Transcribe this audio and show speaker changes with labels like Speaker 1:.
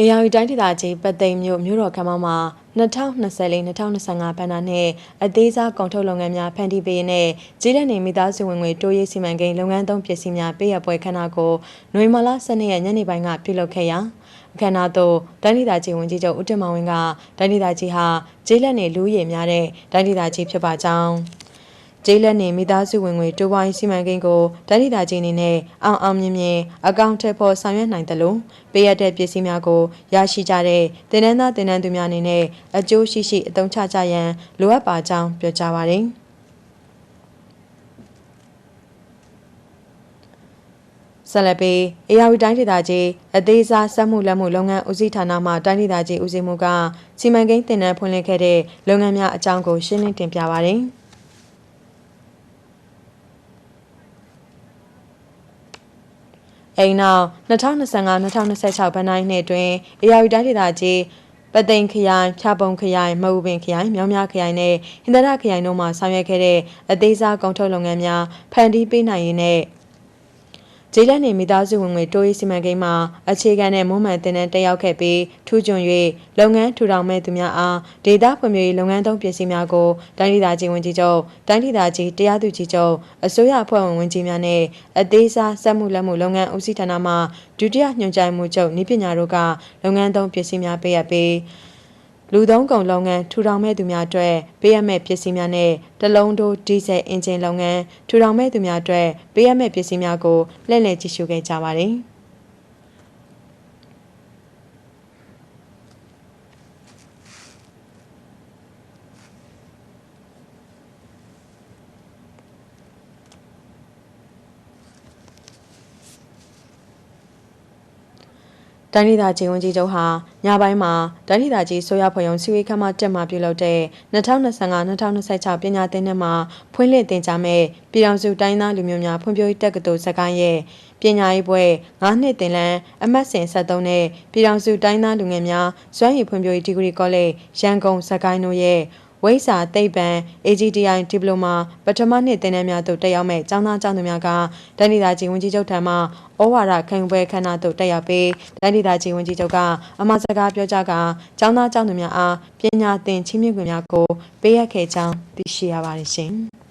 Speaker 1: အေယာဝီတိုင်းဒေသကြီးပတ်သိမ်မြို့မြို့တော်ခမ်းမမှာ2024-2025ဘဏ္ဍာနှစ်အသေးစားကုန်ထုတ်လုပ်ငန်းများဖန်တီးပေးနဲ့ကြီးတဲ့နေမိသားစုဝင်ငွေတိုးရေးစီမံကိန်းလုပ်ငန်းသုံးပစ္စည်းများပေးရပွဲခဏကိုနွေမလာ12ရက်ညနေပိုင်းကပြုလုပ်ခဲ့ရာအခမ်းအနားသို့တိုင်းဒေသကြီးဝန်ကြီးချုပ်ဦးတင်မောင်ဝင်းကတိုင်းဒေသကြီးဟာကြီးလက်နေလူရည်များတဲ့တိုင်းဒေသကြီးဖြစ်ပါကြောင်း ကျေးလက်နေမိသားစုဝင်ငွေတိုးပွားရေးစီမံကိန်းကိုတိုင်းဒေသကြီးအနေနဲ့အောင်အောင်မြင်မြင်အကောင့်ထည့်ဖို့ဆောင်ရွက်နိုင်တယ်လို့ပေးရတဲ့ပစ္စည်းများကိုရရှိကြတဲ့တင်နန်းသားတင်နန်းသူများအနေနဲ့အကျိုးရှိရှိအသုံးချကြရန်လိုအပ်ပါကြောင်းပြောကြားပါရယ်ဆက်လက်ပြီးအေယာဝတီတိုင်းဒေသကြီးအသေးစားစက်မှုလက်မှုလုပ်ငန်းဦးစီးဌာနမှတိုင်းဒေသကြီးဦးစီးမှုကစီမံကိန်းတင်နန်းဖွင့်လှစ်ခဲ့တဲ့လုပ်ငန်းများအကြောင်းကိုရှင်းလင်းတင်ပြပါရယ်။ အိမ်နောက်2025-2026ဘဏ္ဍာနှစ်အတွင်းအေယာဝတီတိုင်းဒေသကြီးပသိမ်ခရိုင်ဖြာပုံခရိုင်မအူပင်ခရိုင်မြောင်းမြခရိုင်နဲ့ဟင်္သာရခရိုင်တို့မှဆောင်ရွက်ခဲ့တဲ့အသေးစားကုန်ထုတ်လုပ်ငန်းများဖန်တီးပေးနိုင်ရေးနဲ့ ဂျေလက်နေမိသားစုဝင်ငွေတိုးရေးစီမံကိန်းမှာအခြေခံတဲ့မွမ်းမံတင်တဲ့တက်ရောက်ခဲ့ပြီးထူးချွန်၍လုပ်ငန်းထူထောင်မဲ့သူများအားဒေတာဖွံ့ဖြိုးရေးလုပ်ငန်းသုံးပစ္စည်းများကိုတိုင်းဒေသကြီးဝန်ကြီးချုပ်တိုင်းဒေသကြီးတရားသူကြီးချုပ်အစိုးရအဖွဲ့ဝင်ဝန်ကြီးများနဲ့အသေးစားစက်မှုလက်မှုလုပ်ငန်းဦးစီးဌာနမှဒုတိယညွှန်ကြားမှုချုပ်ဤပညာတို့ကလုပ်ငန်းသုံးပစ္စည်းများပေးအပ်ပြီး လူသုံးကုန်လုပ်ငန်းထူထောင်မဲ့သူများအတွက်ပေးရမယ့်ပစ္စည်းများနဲ့တလုံးတိုးဒီဇယ်အင်ဂျင်လုပ်ငန်းထူထောင်မဲ့သူများအတွက်ပေးရမယ့်ပစ္စည်းများကိုလှည့်လည်ကြည့်ရှုခဲ့ကြပါတယ်။ တိုင်းဒေသကြီးဝန်ကြီးချုပ်ဟာညပိုင်းမှာတိုင်းဒေသကြီးဆိုရဖွဲ့ရုံစီဝေးခမ်းမတက်မှပြုလုပ်တဲ့2025-2026ပညာသင်နှစ်မှာဖွင့်လှစ်သင်ကြားမဲ့ပြည်ထောင်စုတိုင်းသားလူမျိုးများဖွံ့ဖြိုးရေးတက္ကသိုလ်စကိုင်းရဲ့ပညာရေးဘွဲ့9နှစ်သင်လန်းအမှတ်စဉ်73နဲ့ပြည်ထောင်စုတိုင်းသားလူငယ်များစွမ်းရည်ဖွံ့ဖြိုးရေးဒီဂရီကောလိပ်ရန်ကုန်စကိုင်းတို့ရဲ့ ဝိဇ္ဇာသိပ္ပံ AGTI ဒီပလိုမာပထမနှစ်သင်တန်းများသို့တက်ရောက်မဲ့ကျောင်းသားကျောင်းသူများကတိုင်းဒေသကြီးဝန်ကြီးချုပ်ထံမှဩဝါဒခံယူပွဲခမ်းနားသို့တက်ရောက်ပြီးတိုင်းဒေသကြီးဝန်ကြီးချုပ်ကအမှာစကားပြောကြားကာကျောင်းသားကျောင်းသူများအားပညာသင်ချီးမြှင့်ခွင့်များကိုပေးအပ်ခဲ့ကြောင်းသိရှိရပါတယ်ရှင်။